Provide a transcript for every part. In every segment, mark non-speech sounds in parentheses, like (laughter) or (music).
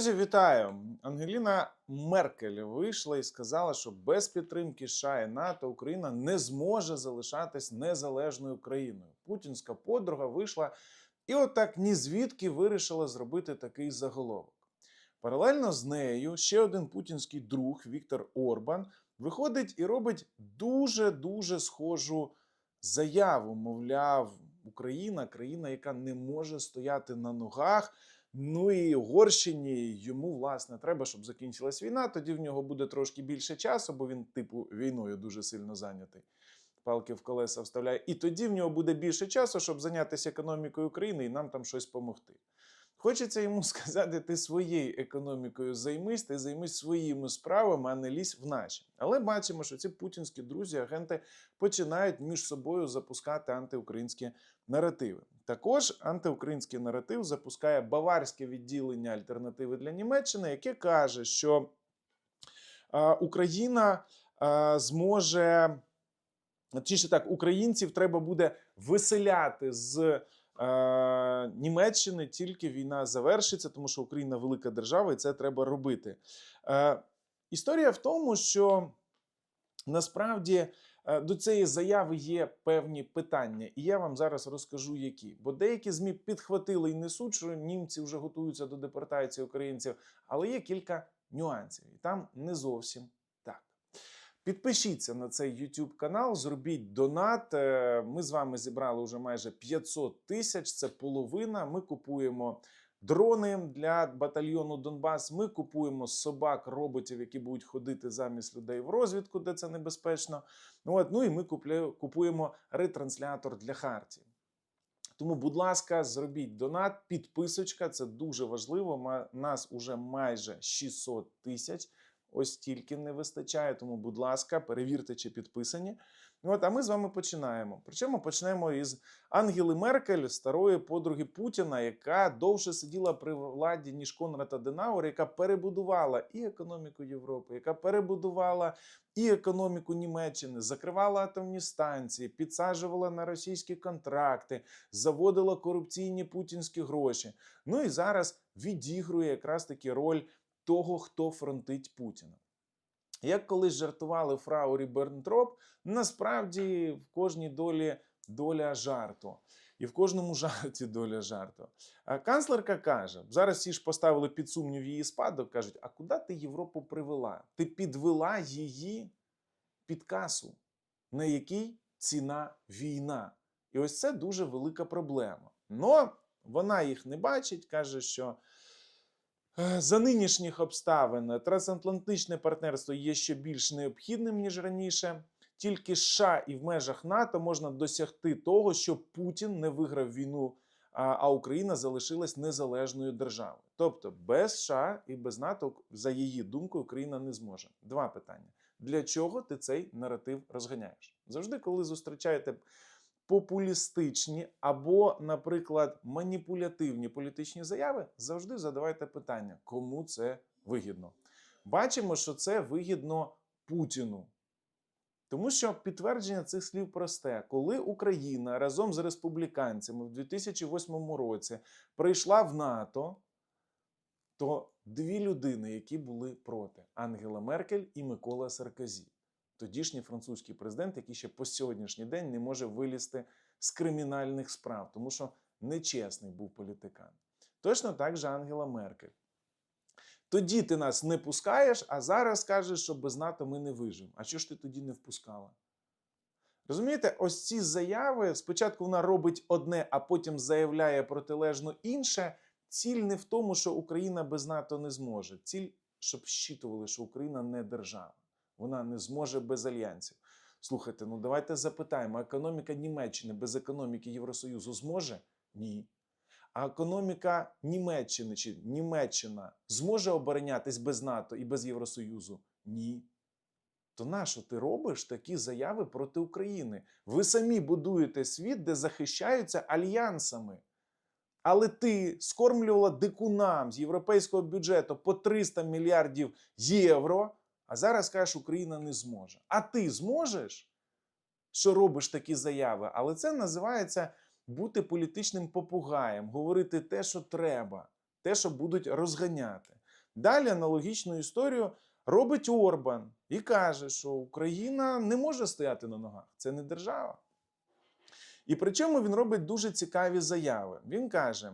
Друзі, вітаю! Ангеліна Меркель вийшла і сказала, що без підтримки США і НАТО Україна не зможе залишатись незалежною країною. Путінська подруга вийшла і отак ні звідки вирішила зробити такий заголовок. Паралельно з нею ще один путінський друг Віктор Орбан виходить і робить дуже дуже схожу заяву. Мовляв, Україна країна, яка не може стояти на ногах. Ну і Угорщині йому власне треба, щоб закінчилась війна. Тоді в нього буде трошки більше часу, бо він, типу, війною дуже сильно зайнятий. Палки в колеса вставляє. І тоді в нього буде більше часу, щоб зайнятися економікою України і нам там щось допомогти. Хочеться йому (laughs) сказати, ти своєю економікою займись, ти займись своїми справами, а не лізь в наші. Але бачимо, що ці путінські друзі, агенти починають між собою запускати антиукраїнські наративи. Також антиукраїнський наратив запускає баварське відділення альтернативи для Німеччини, яке каже, що Україна зможе. Точніше так, українців треба буде виселяти з Німеччини, тільки війна завершиться, тому що Україна велика держава, і це треба робити. Е, історія в тому, що насправді до цієї заяви є певні питання, і я вам зараз розкажу, які. Бо деякі ЗМІ підхватили і несуть, що німці вже готуються до депортації українців, але є кілька нюансів, і там не зовсім так. Підпишіться на цей YouTube канал, зробіть донат. Е, Ми з вами зібрали вже майже 500 тисяч. Це половина. Ми купуємо дрони для батальйону Донбас. Ми купуємо собак, роботів, які будуть ходити замість людей в розвідку, де це небезпечно. Ну, От, ну і ми купуємо ретранслятор для Хартії. Тому, будь ласка, зробіть донат, підписочка, це дуже важливо. Ма- Нас уже майже 600 тисяч. Ось тільки не вистачає. Тому, будь ласка, перевірте, чи підписані. От, а ми з вами починаємо. Причому почнемо із Ангели Меркель, старої подруги Путіна, яка довше сиділа при владі, ніж Конрад Аденауер, яка перебудувала і економіку Європи, яка перебудувала і економіку Німеччини, закривала атомні станції, підсаджувала на російські контракти, заводила корупційні путінські гроші. Ну і зараз відігрує якраз таки роль того, хто фронтить Путіна. Як колись жартували фрау Ріббентроп, насправді в кожній долі доля жарту. І в кожному (laughs) жарті доля жарту. А канцлерка каже: зараз всі ж поставили під сумнів її спадок, кажуть: а куди ти Європу привела? Ти підвела її під касу, на якій ціна війна. І ось це дуже велика проблема. Но вона їх не бачить, каже, що За нинішніх обставин трансатлантичне партнерство є ще більш необхідним ніж раніше. Тільки США і в межах НАТО можна досягти того, щоб Путін не виграв війну, а Україна залишилась незалежною державою. Тобто без США і без НАТО, за її думкою, Україна не зможе. Два питання: для чого ти цей наратив розганяєш? Завжди, коли зустрічаєте популістичні або, наприклад, маніпулятивні політичні заяви, завжди задавайте питання, кому це вигідно. Бачимо, що це вигідно Путіну. Тому що підтвердження цих слів просте: коли Україна разом з республіканцями в 2008 році прийшла в НАТО, то дві людини, які були проти Ангела Меркель і Микола Саркозі тодішній французький президент, який ще по сьогоднішній день не може вилізти з кримінальних справ, тому що нечесний був політикан. Точно так же Ангела Меркель. Тоді ти нас не пускаєш, а зараз кажеш, що без НАТО ми не виживемо. А що ж ти тоді не впускала? Розумієте, ось ці заяви спочатку вона робить одне, а потім заявляє протилежно інше. Ціль не в тому, що Україна без НАТО не зможе. Ціль, щоб щитували, що Україна не держава. Вона не зможе без альянсів. Слухайте, ну давайте запитаємо: економіка Німеччини без економіки Євросоюзу зможе? Ні. А економіка Німеччини чи Німеччина зможе оборонятись без НАТО і без Євросоюзу? Ні. То нащо ти робиш такі заяви проти України? Ви самі будуєте світ, де захищаються альянсами. Але ти скормлювала дикунам з європейського бюджету по 300 мільярдів євро. А зараз кажеш, Україна не зможе. А ти зможеш, що робиш такі заяви? Але це називається бути політичним попугаєм, говорити те, що треба, те, що будуть розганяти. Далі аналогічну історію робить Орбан і каже, що Україна не може стояти на ногах. Це не держава. І причому він робить дуже цікаві заяви. Він каже: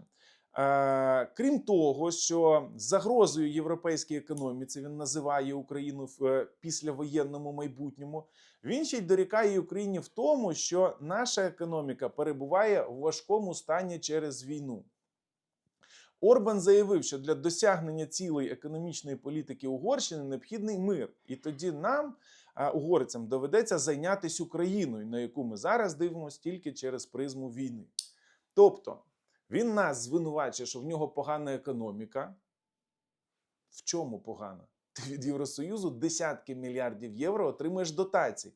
крім того, що загрозою європейській економіці він називає Україну в е, післявоєнному майбутньому, він ще й дорікає Україні в тому, що наша економіка перебуває в важкому стані через війну. Орбан заявив, що для досягнення цілої економічної політики Угорщини необхідний мир, і тоді нам, угорцям, доведеться зайнятися Україною, на яку ми зараз дивимося тільки через призму війни. Тобто він нас звинувачує, що в нього погана економіка. В чому погана? Ти від Євросоюзу десятки мільярдів євро отримуєш дотацій.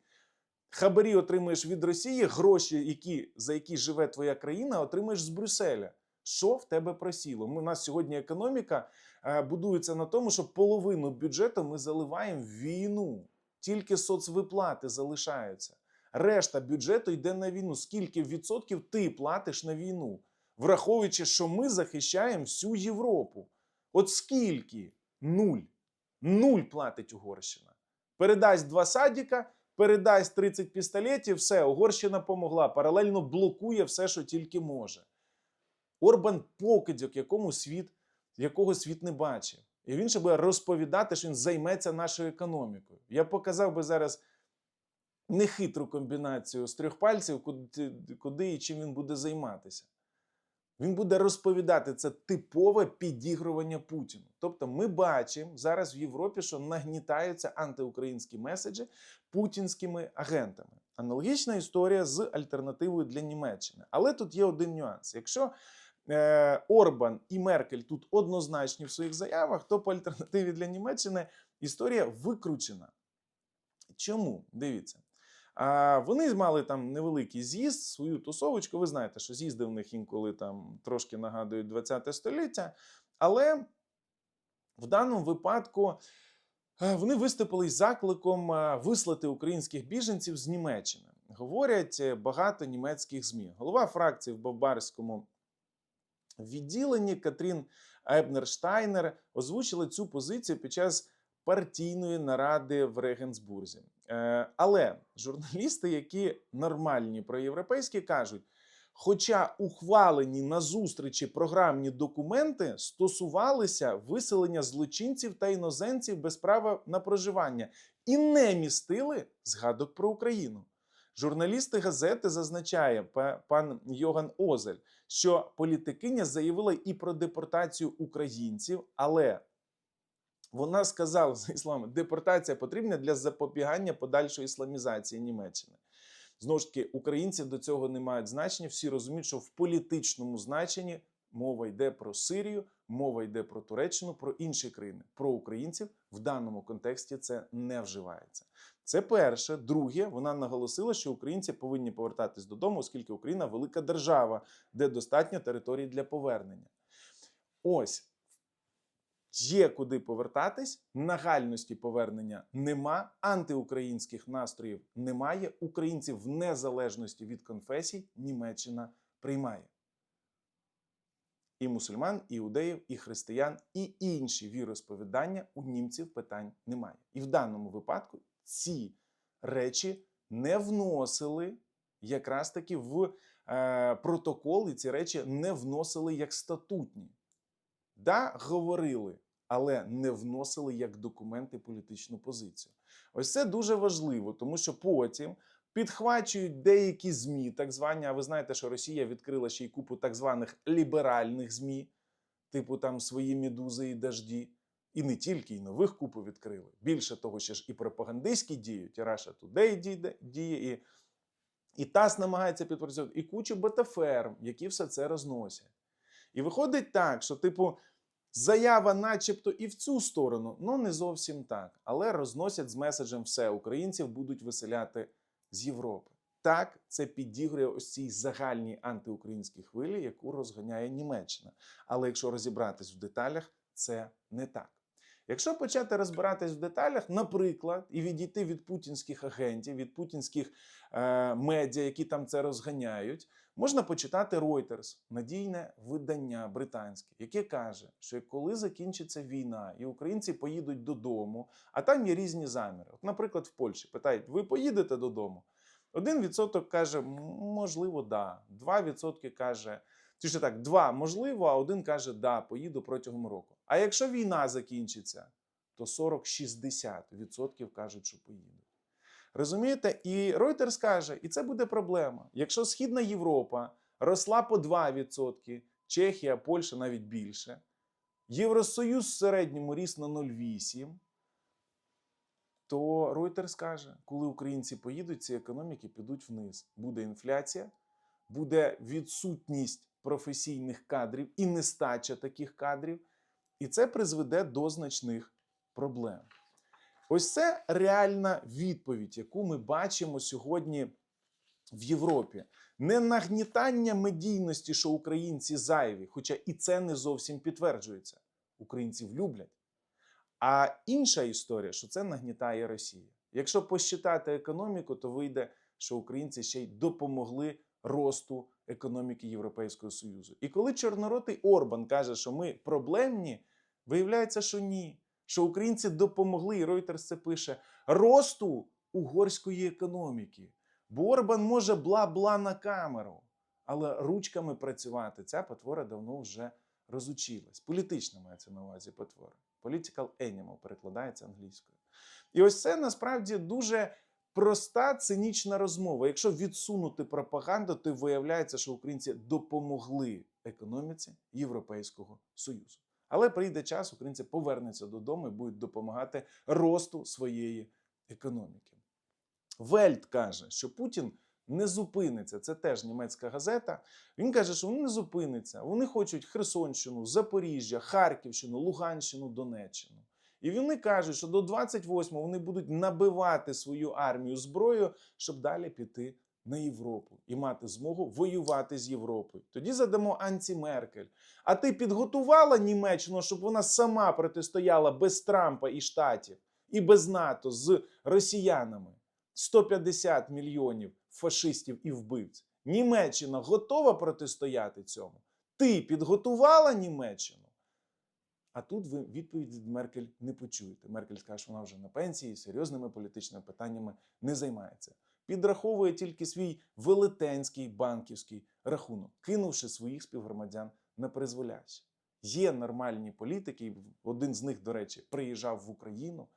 Хабарі отримуєш від Росії, гроші, які, за які живе твоя країна, отримуєш з Брюсселя. Що в тебе просіло? У нас сьогодні економіка е, будується на тому, що половину бюджету ми заливаємо в війну. Тільки соцвиплати залишаються. Решта бюджету йде на війну. Скільки відсотків ти платиш на війну? Враховуючи, що ми захищаємо всю Європу. От скільки? Нуль. Нуль платить Угорщина. Передасть два садіка, передасть 30 пістолетів, все, Угорщина помогла. Паралельно блокує все, що тільки може. Орбан покидьок, якому світ, якого світ не бачив. І він ще буде розповідати, що він займеться нашою економікою. Я показав би зараз нехитру комбінацію з трьох пальців, куди, куди і чим він буде займатися. Він буде розповідати це типове підігрування Путіну. Тобто, ми бачимо зараз в Європі, що нагнітаються антиукраїнські меседжі путінськими агентами. Аналогічна історія з альтернативою для Німеччини. Але тут є один нюанс. Якщо е, Орбан і Меркель тут однозначні в своїх заявах, то по альтернативі для Німеччини історія викручена. Чому? Дивіться. А вони мали там невеликий з'їзд, свою тусовочку. Ви знаєте, що з'їзди в них інколи там трошки нагадують 20 століття. Але в даному випадку е, вони виступили із закликом е, вислати українських біженців з Німеччини. Говорять е, багато німецьких ЗМІ. Голова фракції в Баварському відділенні Катрін Ебнерштайнер озвучила цю позицію під час партійної наради в Регенсбурзі. Е, Але журналісти, які нормальні проєвропейські, кажуть. Хоча ухвалені на зустрічі програмні документи стосувалися виселення злочинців та іноземців без права на проживання і не містили згадок про Україну. Журналісти газети зазначає пан Йоган Озель, що політикиня заявила і про депортацію українців, але вона сказала за ісламом, депортація потрібна для запобігання подальшої ісламізації Німеччини. Знову ж таки, українці до цього не мають значення. Всі розуміють, що в політичному значенні мова йде про Сирію, мова йде про Туреччину, про інші країни. Про українців в даному контексті це не вживається. Це перше. Друге, вона наголосила, що українці повинні повертатись додому, оскільки Україна велика держава, де достатньо територій для повернення. Ось є куди повертатись, нагальності повернення нема, антиукраїнських настроїв немає. Українців в незалежності від конфесій Німеччина приймає. І мусульман, і іудеїв, і християн, і інші віросповідання у німців питань немає. І в даному випадку ці речі не вносили якраз таки в е, протокол, ці речі не вносили як статутні. Да, говорили, але не вносили як документи політичну позицію. Ось це дуже важливо, тому що потім підхвачують деякі ЗМІ, так звані. А ви знаєте, що Росія відкрила ще й купу так званих ліберальних ЗМІ, типу там свої медузи і дожді. І не тільки, і нових купу відкрили. Більше того, ще ж і пропагандистські діють, і Russia Today діє, і, і ТАСС намагається підпрацьовувати, і кучу БТФР, які все це розносять. І виходить так, що, типу, заява, начебто, і в цю сторону, ну не зовсім так. Але розносять з меседжем все. Українців будуть виселяти з Європи. Так, це підігрує ось цій загальній антиукраїнській хвилі, яку розганяє Німеччина. Але якщо розібратись в деталях, це не так. Якщо почати розбиратись в деталях, наприклад, і відійти від путінських агентів, від путінських е, медіа, які там це розганяють, можна почитати Reuters, надійне видання британське, яке каже, що коли закінчиться війна і українці поїдуть додому, а там є різні заміри. От, наприклад, в Польщі питають: ви поїдете додому? Один відсоток каже, можливо, да. Два відсотки каже, ще так, два можливо, а один каже, да, поїду протягом року. А якщо війна закінчиться, то 40-60% кажуть, що поїдуть. Розумієте? І Reuters каже, і це буде проблема. Якщо Східна Європа росла по 2%, Чехія, Польща навіть більше, Євросоюз в середньому ріс на 0,8%, то Reuters каже, коли українці поїдуть, ці економіки підуть вниз. Буде інфляція, буде відсутність професійних кадрів і нестача таких кадрів, і це призведе до значних проблем. Ось це реальна відповідь, яку ми бачимо сьогодні в Європі. Не нагнітання медійності, що українці зайві, хоча і це не зовсім підтверджується. Українців люблять. А інша історія, що це нагнітає Росія. Якщо посчитати економіку, то вийде, що українці ще й допомогли росту економіки Європейського Союзу. І коли чорноротий Орбан каже, що ми проблемні, виявляється, що ні. Що українці допомогли, і Reuters це пише, росту угорської економіки. Бо Орбан може бла-бла на камеру, але ручками працювати ця потвора давно вже розучилась. Політична мається на увазі потвора. Political animal перекладається англійською. І ось це насправді дуже проста цинічна розмова. Якщо відсунути пропаганду, то виявляється, що українці допомогли економіці Європейського Союзу. Але прийде час, українці повернуться додому і будуть допомагати росту своєї економіки. Вельт каже, що Путін не зупиниться. Це теж німецька газета. Він каже, що він не зупиниться. Вони хочуть Херсонщину, Запоріжжя, Харківщину, Луганщину, Донеччину. І вони кажуть, що до 28-го вони будуть набивати свою армію зброєю, щоб далі піти на Європу і мати змогу воювати з Європою. Тоді задамо Анці Меркель. А ти підготувала Німеччину, щоб вона сама протистояла без Трампа і Штатів, і без НАТО з росіянами? 150 мільйонів фашистів і вбивць. Німеччина готова протистояти цьому. Ти підготувала Німеччину? А тут ви відповідь від Меркель не почуєте. Меркель скаже, що вона вже на пенсії, серйозними політичними питаннями не займається. Підраховує тільки свій велетенський банківський рахунок, кинувши своїх співгромадян на призволяще. Є нормальні політики, один з них, до речі, приїжджав в Україну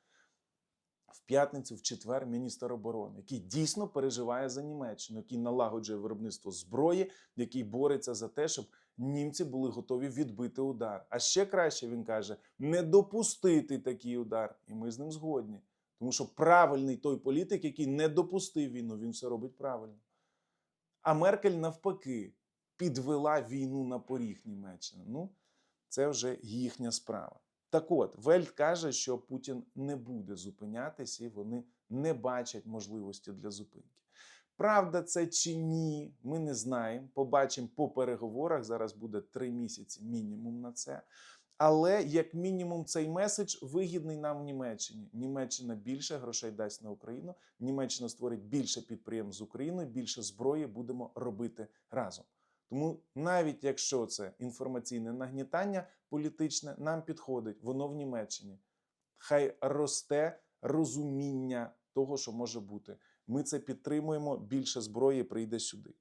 в п'ятницю, в четвер, міністр оборони, який дійсно переживає за Німеччину, який налагоджує виробництво зброї, який бореться за те, щоб німці були готові відбити удар. А ще краще він каже: не допустити такий удар. І ми з ним згодні. Тому що правильний той політик, який не допустив війну, він все робить правильно. А Меркель навпаки підвела війну на поріг Німеччини. Ну, це вже їхня справа. Так от, Вельт каже, що Путін не буде зупинятись, і вони не бачать можливості для зупинки. Правда, це чи ні, ми не знаємо. Побачимо по переговорах. Зараз буде три місяці мінімум на це. Але як мінімум цей меседж вигідний нам в Німеччині. Німеччина більше грошей дасть на Україну. Німеччина створить більше підприємств з Україною, більше зброї будемо робити разом. Тому навіть якщо це інформаційне нагнітання політичне, нам підходить, воно в Німеччині. Хай росте розуміння того, що може бути. Ми це підтримуємо, більше зброї прийде сюди.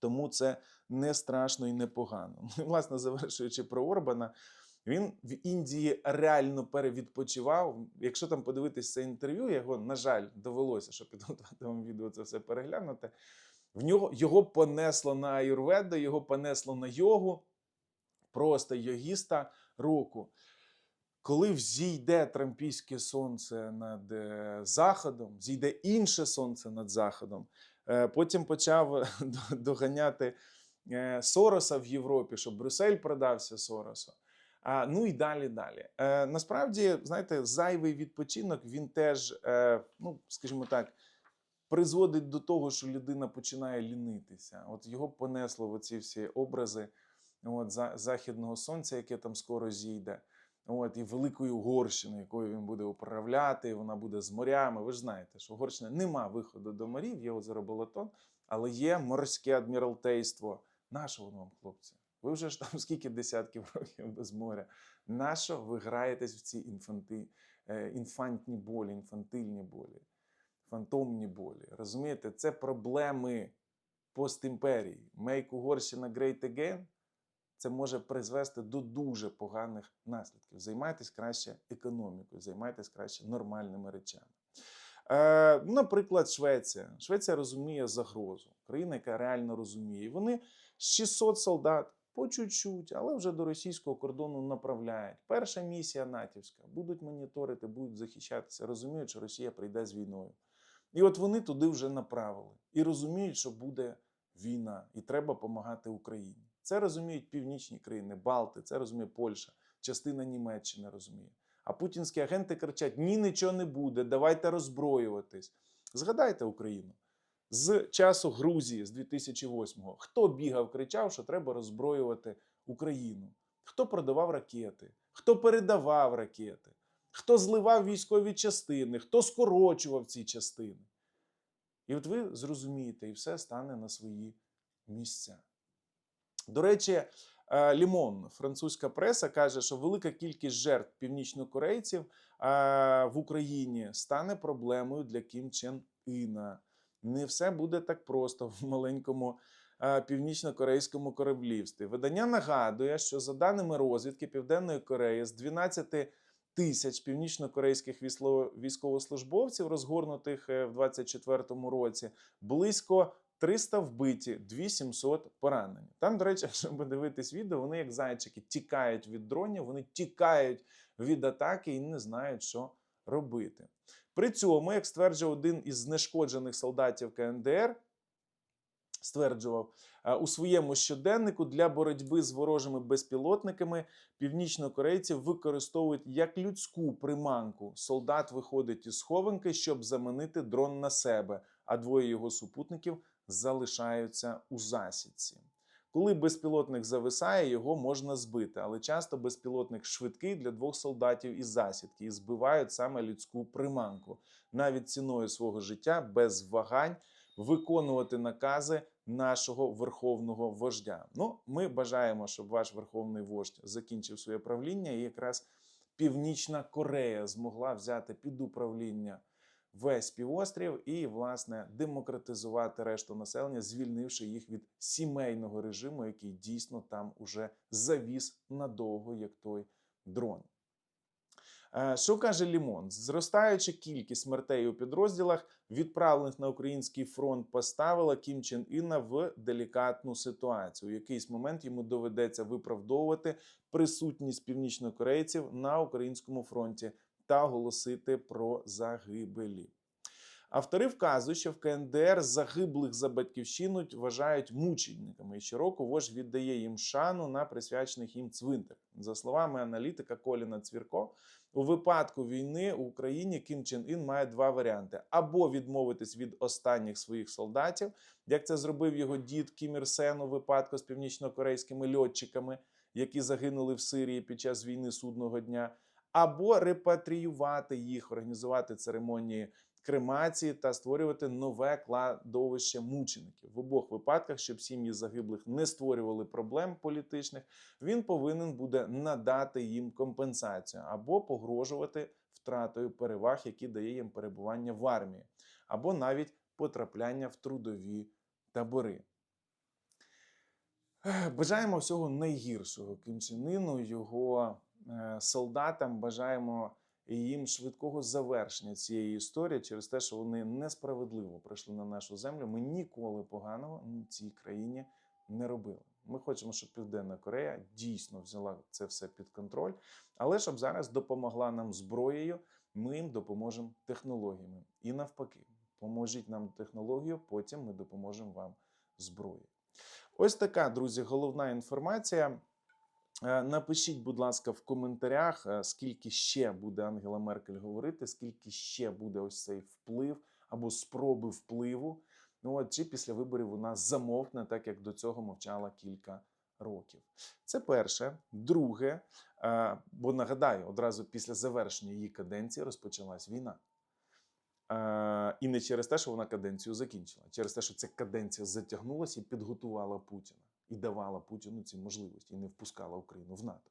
Тому це не страшно і не погано. (laughs) Ну, власне, завершуючи про Орбана, він в Індії реально перевідпочивав. Якщо там подивитись це інтерв'ю, його, на жаль, довелося, щоб підготувати вам відео, це все переглянути. В нього його понесло на аюрведу, його понесло на йогу, просто йогіста року. Коли взійде трампійське сонце над е, заходом, зійде інше сонце над заходом, е, потім почав (laughs) доганяти е, Сороса в Європі, щоб Брюссель продався Соросу. А, ну і далі далі. Е, насправді, знаєте, зайвий відпочинок він теж, е, ну скажімо так, призводить до того, що людина починає лінитися. От його понесло в оці всі образи от, за, західного сонця, яке там скоро зійде. От, і великою Угорщиною, якою він буде управляти, вона буде з морями. Ви ж знаєте, що Угорщина нема виходу до морів, є озеро Балатон, але є морське адміралтейство. Нащо воно вам, хлопці? Ви вже ж там (laughs) скільки десятків років без моря. Нащо ви граєтесь в ці інфанти, е, інфантні болі, інфантильні болі, фантомні болі? Розумієте, це проблеми постімперії. Make Угорщина great again це може призвести до дуже поганих наслідків. Займайтесь краще економікою, займайтесь краще нормальними речами. Е, наприклад, Швеція. Швеція розуміє загрозу. Країна, яка реально розуміє. Вони 600 солдат по чуть-чуть, але вже до російського кордону направляють. Перша місія натівська. Будуть моніторити, будуть захищатися, розуміють, що Росія прийде з війною. І от вони туди вже направили і розуміють, що буде війна, і треба допомагати Україні. Це розуміють північні країни, Балти, це розуміє Польща, частина Німеччини розуміє. А путінські агенти кричать: ні, нічого не буде, давайте роззброюватись. Згадайте Україну. З часу Грузії, з 2008-го, хто бігав, кричав, що треба роззброювати Україну? Хто продавав ракети, хто передавав ракети, хто зливав військові частини, хто скорочував ці частини. І от ви зрозумієте, і все стане на свої місця. До речі, е, Лімон, французька преса, каже, що велика кількість жертв північнокорейців е, в Україні стане проблемою для Кім Чен Іна. Не все буде так просто в маленькому е, північно-корейському кораблівстві. Видання нагадує, що за даними розвідки Південної Кореї з 12 тисяч північно-корейських військовослужбовців, розгорнутих в 24-му році, близько 300 вбиті, 2700 поранені. Там, до речі, (laughs) якщо подивитись відео, вони як зайчики тікають від дронів, вони тікають від атаки і не знають, що робити. При цьому, як стверджував один із знешкоджених солдатів КНДР, стверджував е, у своєму щоденнику для боротьби з ворожими безпілотниками північнокорейців використовують як людську приманку. Солдат виходить із схованки, щоб заманити дрон на себе, а двоє його супутників залишаються у засідці. Коли безпілотник зависає, його можна збити, але часто безпілотник швидкий для двох солдатів із засідки і збивають саме людську приманку, навіть ціною свого життя без вагань виконувати накази нашого верховного вождя. Ну, ми бажаємо, щоб ваш верховний вождь закінчив своє правління, і якраз Північна Корея змогла взяти під управління весь півострів і, власне, демократизувати решту населення, звільнивши їх від сімейного режиму, який дійсно там уже завіс надовго, як той дрон. Е, Що каже Лімон? Зростаюча кількість смертей у підрозділах, відправлених на український фронт, поставила Кім Чен Іна в делікатну ситуацію. У якийсь момент йому доведеться виправдовувати присутність північнокорейців на українському фронті та оголосити про загибелі. Автори вказують, що в КНДР загиблих за батьківщину вважають мучениками, і щороку вождь віддає їм шану на присвячених їм цвинтар. За словами аналітика Коліна Цвірко, у випадку війни в Україні Кім Чен Ін має два варіанти: або відмовитись від останніх своїх солдатів, як це зробив його дід Кім Ір Сен у випадку з північнокорейськими льотчиками, які загинули в Сирії під час війни судного дня, або репатріювати їх, організувати церемонії кремації та створювати нове кладовище мучеників. В обох випадках, щоб сім'ї загиблих не створювали проблем політичних, він повинен буде надати їм компенсацію або погрожувати втратою переваг, які дає їм перебування в армії, або навіть потрапляння в трудові табори. Бажаємо всього найгіршого Ким його солдатам. Бажаємо їм швидкого завершення цієї історії через те, що вони несправедливо прийшли на нашу землю. Ми ніколи поганого цій країні не робили. Ми хочемо, щоб Південна Корея дійсно взяла це все під контроль, але щоб зараз допомогла нам зброєю, ми їм допоможемо технологіями. І навпаки, поможіть нам технологію, потім ми допоможемо вам зброєю. Ось така, друзі, головна інформація. Е, Напишіть, будь ласка, в коментарях, е, скільки ще буде Ангела Меркель говорити, скільки ще буде ось цей вплив або спроби впливу. Ну от чи після виборів вона замовкне, так як до цього мовчала кілька років. Це перше. Друге, е, бо нагадаю, одразу після завершення її каденції розпочалась війна. І не через те, що вона каденцію закінчила, а через те, що ця каденція затягнулася і підготувала Путіна і давала Путіну ці можливості, і не впускала Україну в НАТО.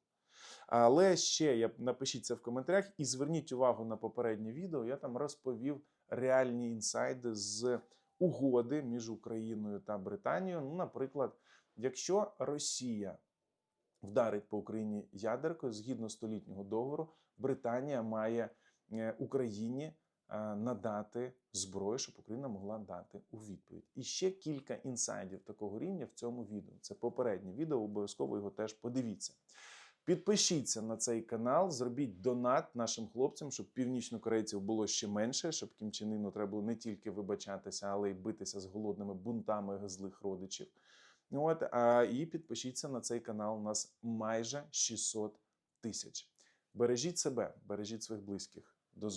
Але ще я напишіть це в коментарях і зверніть увагу на попереднє відео. Я там розповів реальні інсайди з угоди між Україною та Британією. Ну, наприклад, якщо Росія вдарить по Україні ядеркою, згідно столітнього договору, Британія має е, Україні надати зброю, щоб Україна могла дати у відповідь. І ще кілька інсайдів такого рівня в цьому відео. Це попереднє відео, обов'язково його теж подивіться. Підпишіться на цей канал, зробіть донат нашим хлопцям, щоб північнокорейців було ще менше, щоб Кім Чен Іну треба було не тільки вибачатися, але й битися з голодними бунтами злих родичів. От, а, і підпишіться на цей канал. У нас майже 600 тисяч. Бережіть себе, бережіть своїх близьких.